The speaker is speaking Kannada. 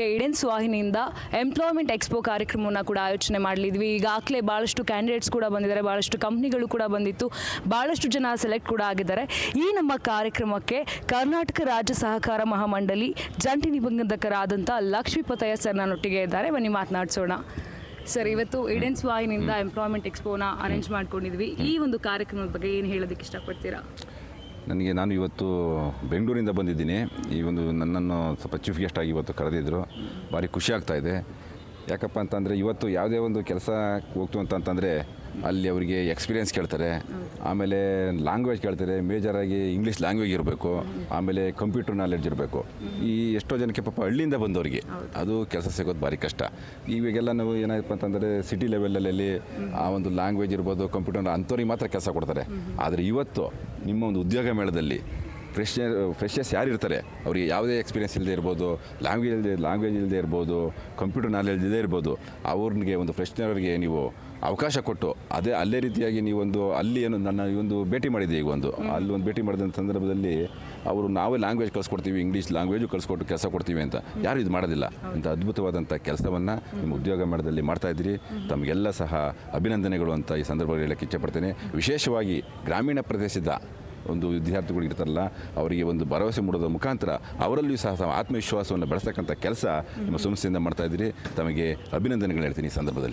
ಗೈಡೆನ್ಸ್ ವಾಹಿನಿಯಿಂದ ಎಂಪ್ಲಾಯ್ಮೆಂಟ್ ಎಕ್ಸ್ಪೋ ಕಾರ್ಯಕ್ರಮವನ್ನು ಕೂಡ ಆಯೋಜನೆ ಮಾಡಲಿದ್ವಿ. ಈಗಾಗಲೇ ಭಾಳಷ್ಟು ಕ್ಯಾಂಡಿಡೇಟ್ಸ್ ಕೂಡ ಬಂದಿದ್ದಾರೆ. ಭಾಳಷ್ಟು ಕಂಪ್ನಿಗಳು ಕೂಡ ಬಂದಿತ್ತು. ಭಾಳಷ್ಟು ಜನ ಸೆಲೆಕ್ಟ್ ಕೂಡ ಆಗಿದ್ದಾರೆ. ಈ ನಮ್ಮ ಕಾರ್ಯಕ್ರಮಕ್ಕೆ ಕರ್ನಾಟಕ ರಾಜ್ಯ ಸಹಕಾರ ಮಹಾಮಂಡಳಿ ಜಂಟಿ ನಿಬಂಧಕರಾದಂಥ ಲಕ್ಷ್ಮೀಪತಯ್ಯ ಸರ್ ನನ್ನೊಟ್ಟಿಗೆ ಇದ್ದಾರೆ. ಬನ್ನಿ ಮಾತನಾಡಿಸೋಣ. ಸರ್ ಇವತ್ತು ಇಡೆನ್ಸ್ ವಾಹಿನಿಯಿಂದ ಎಂಪ್ಲಾಯ್ಮೆಂಟ್ ಎಕ್ಸ್ಪೋನ ಅರೇಂಜ್ ಮಾಡ್ಕೊಂಡಿದ್ವಿ. ಈ ಒಂದು ಕಾರ್ಯಕ್ರಮದ ಬಗ್ಗೆ ಏನು ಹೇಳೋದಕ್ಕೆ ಇಷ್ಟಪಡ್ತೀರಾ? ನನಗೆ ನಾನು ಇವತ್ತು ಬೆಂಗಳೂರಿಂದ ಬಂದಿದ್ದೀನಿ. ಈ ಒಂದು ನನ್ನನ್ನು ಸ್ವಲ್ಪ ಚೀಫ್ ಗೆಸ್ಟ್ ಆಗಿ ಇವತ್ತು ಕರೆದಿದ್ದರು ಭಾರಿ ಖುಷಿ ಆಗ್ತಾ ಇದೆ. ಯಾಕಪ್ಪ ಅಂತಂದರೆ ಇವತ್ತು ಯಾವುದೇ ಒಂದು ಕೆಲಸ ಹೋಗ್ತು ಅಂತಂತಂದರೆ ಅಲ್ಲಿ ಅವರಿಗೆ ಎಕ್ಸ್ಪೀರಿಯನ್ಸ್ ಕೇಳ್ತಾರೆ. ಆಮೇಲೆ ಲ್ಯಾಂಗ್ವೇಜ್ ಕೇಳ್ತಾರೆ. ಮೇಜರಾಗಿ ಇಂಗ್ಲೀಷ್ ಲ್ಯಾಂಗ್ವೇಜ್ ಇರಬೇಕು. ಆಮೇಲೆ ಕಂಪ್ಯೂಟರ್ ನಾಲೆಡ್ಜ್ ಇರಬೇಕು. ಈ ಎಷ್ಟೋ ಜನಕ್ಕೆ ಪಾಪ ಹಳ್ಳಿಯಿಂದ ಬಂದವರಿಗೆ ಅದು ಕೆಲಸ ಸಿಗೋದು ಭಾರಿ ಕಷ್ಟ. ಇವಾಗೆಲ್ಲ ನಾವು ಏನಾಯ್ತು ಅಂತಂದರೆ ಸಿಟಿ ಲೆವೆಲಲ್ಲಿ ಆ ಒಂದು ಲ್ಯಾಂಗ್ವೇಜ್ ಇರ್ಬೋದು ಕಂಪ್ಯೂಟರ್ ಅಂಥವ್ರಿಗೆ ಮಾತ್ರ ಕೆಲಸ ಕೊಡ್ತಾರೆ. ಆದರೆ ಇವತ್ತು ನಿಮ್ಮ ಒಂದು ಉದ್ಯೋಗ ಮೇಳದಲ್ಲಿ ಫ್ರೆಶರ್ ಫ್ರೆಶರ್ಸ್ ಯಾರು ಇರ್ತಾರೆ? ಅವರಿಗೆ ಯಾವುದೇ ಎಕ್ಸ್ಪೀರಿಯನ್ಸ್ ಇಲ್ಲದೆ ಇರ್ಬೋದು ಲ್ಯಾಂಗ್ವೇಜ್ ಇಲ್ಲದೆ ಲ್ಯಾಂಗ್ವೇಜ್ ಇಲ್ಲದೆ ಇರ್ಬೋದು ಕಂಪ್ಯೂಟರ್ ನಾಲೆಜ್ ಇಲ್ಲದೆ ಇರ್ಬೋದು ಅವ್ರಿಗೆ ಒಂದು ಫ್ರೆಶ್ನರ್ಗೆ ನೀವು ಅವಕಾಶ ಕೊಟ್ಟು ಅದೇ ಅಲ್ಲೇ ರೀತಿಯಾಗಿ ನೀವೊಂದು ಅಲ್ಲಿ ಏನು ನನ್ನ ಈ ಒಂದು ಭೇಟಿ ಮಾಡಿದ್ದೆ ಈಗ ಒಂದು. ಅಲ್ಲಿ ಒಂದು ಭೇಟಿ ಮಾಡಿದಂಥ ಸಂದರ್ಭದಲ್ಲಿ ಅವರು ನಾವೇ ಲ್ಯಾಂಗ್ವೇಜ್ ಕಲಿಸ್ಕೊಡ್ತೀವಿ ಇಂಗ್ಲೀಷ್ ಲ್ಯಾಂಗ್ವೇಜು ಕಲಿಸ್ಕೊಟ್ಟು ಕೆಲಸ ಕೊಡ್ತೀವಿ ಅಂತ. ಯಾರು ಇದು ಮಾಡೋದಿಲ್ಲ. ಇಂಥ ಅದ್ಭುತವಾದಂಥ ಕೆಲಸವನ್ನು ನಿಮ್ಮ ಉದ್ಯೋಗ ಮೇಳದಲ್ಲಿ ಮಾಡ್ತಾ ಇದ್ದೀರಿ ತಮಗೆಲ್ಲ ಸಹ ಅಭಿನಂದನೆಗಳು ಅಂತ ಈ ಸಂದರ್ಭದಲ್ಲಿ ಹೇಳಕ್ಕೆ ಇಚ್ಛೆಪಡ್ತೇನೆ ವಿಶೇಷವಾಗಿ ಗ್ರಾಮೀಣ ಪ್ರದೇಶದ ಒಂದು ವಿದ್ಯಾರ್ಥಿಗಳು ಇರ್ತಾರಲ್ಲ, ಅವರಿಗೆ ಒಂದು ಭರವಸೆ ಮೂಡೋದ ಮುಖಾಂತರ ಅವರಲ್ಲಿಯೂ ಸಹ ಆತ್ಮವಿಶ್ವಾಸವನ್ನು ಬೆಳೆಸ್ತಕ್ಕಂಥ ಕೆಲಸ ನಿಮ್ಮ ಸಂಸ್ಥೆಯಿಂದ ಮಾಡ್ತಾ ಇದ್ದೀರಿ. ತಮಗೆ ಅಭಿನಂದನೆಗಳು ಹೇಳ್ತೀನಿ ಈ ಸಂದರ್ಭದಲ್ಲಿ.